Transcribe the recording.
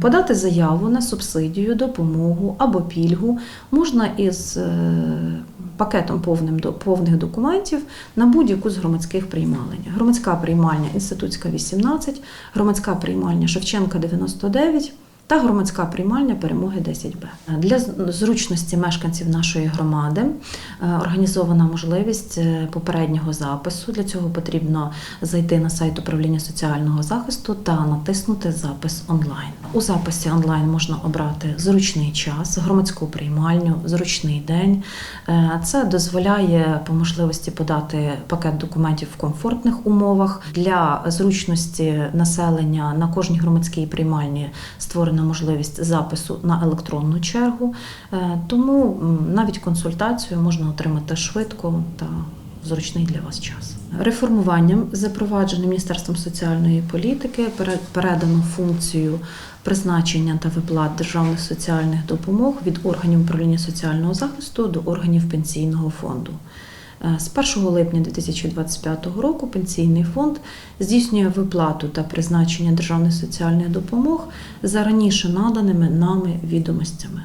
Подати заяву на субсидію, допомогу або пільгу можна із е, пакетом повним повних документів на будь-яку з громадських приймалень. Громадська приймальня Інститутська 18, громадська приймальня Шевченка 99 та громадська приймальня Перемоги 10Б. Для зручності мешканців нашої громади е, організована можливість е, попереднього запису. Для цього потрібно зайти на сайт управління соціального захисту та натиснути запис онлайн. У записі онлайн можна обрати зручний час, громадську приймальню, зручний день. Е, Це дозволяє по можливості подати пакет документів в комфортних умовах. Для зручності населення на кожній громадській приймальні створена можливість запису на електронну чергу. Е, Тому навіть консультацію можна отримати швидко та в зручний для вас час. Реформуванням, запровадженим Міністерством соціальної політики, передано функцію призначення та виплат державних соціальних допомог від органів управління соціального захисту до органів пенсійного фонду. З 1 липня 2025 року пенсійний фонд здійснює виплату та призначення державних соціальних допомог за раніше наданими нами відомостями.